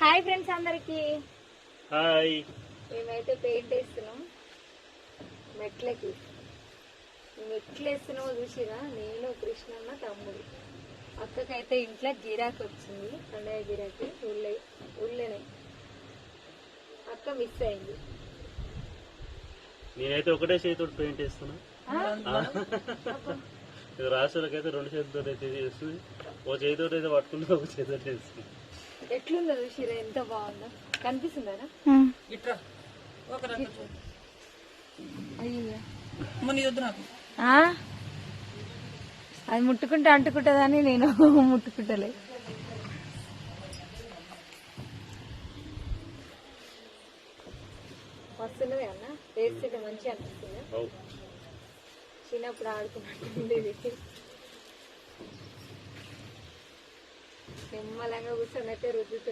Hi friends అందరికి. Hi. మేమైతే paint వేస్తున్నాం. మెట్లకి. మెట్లు వేస్తున్నామో చూసిరా? నేను కృష్ణన్న తమ్ముడు. అక్కకైతే ఇంట్లో గిరాకీ వచ్చింది. పండగ గిరాకీ ఊళ్ళే ఊళ్ళోనే అక్క మిస్ అయింది. నేనైతే ఒకటే చేతితో పెయింట్ వేస్తున్నా. రాష్ట్రాలకైతే రెండు చేతితో అయితే చేస్తుంది ఓ చేతితో అయితే పట్టుకుంటే ఒక చేతితో చేస్తుంది ఎట్లుందో చూసిరా ఎంత బాగుందో. కనిపిస్తుందా ఇట్రా. ఒక? అది ముట్టుకుంటే అంటుకుంటుందని నేను ముట్టుకుంటలే. వస్తున్నది అన్న? వేస్తుంటే మంచిగా అనిపిస్తుంది? చిన్నప్పుడు ఆడుకున్నట్టు నిమ్మలంగా కూర్చొని అయితే రుద్దుతుంది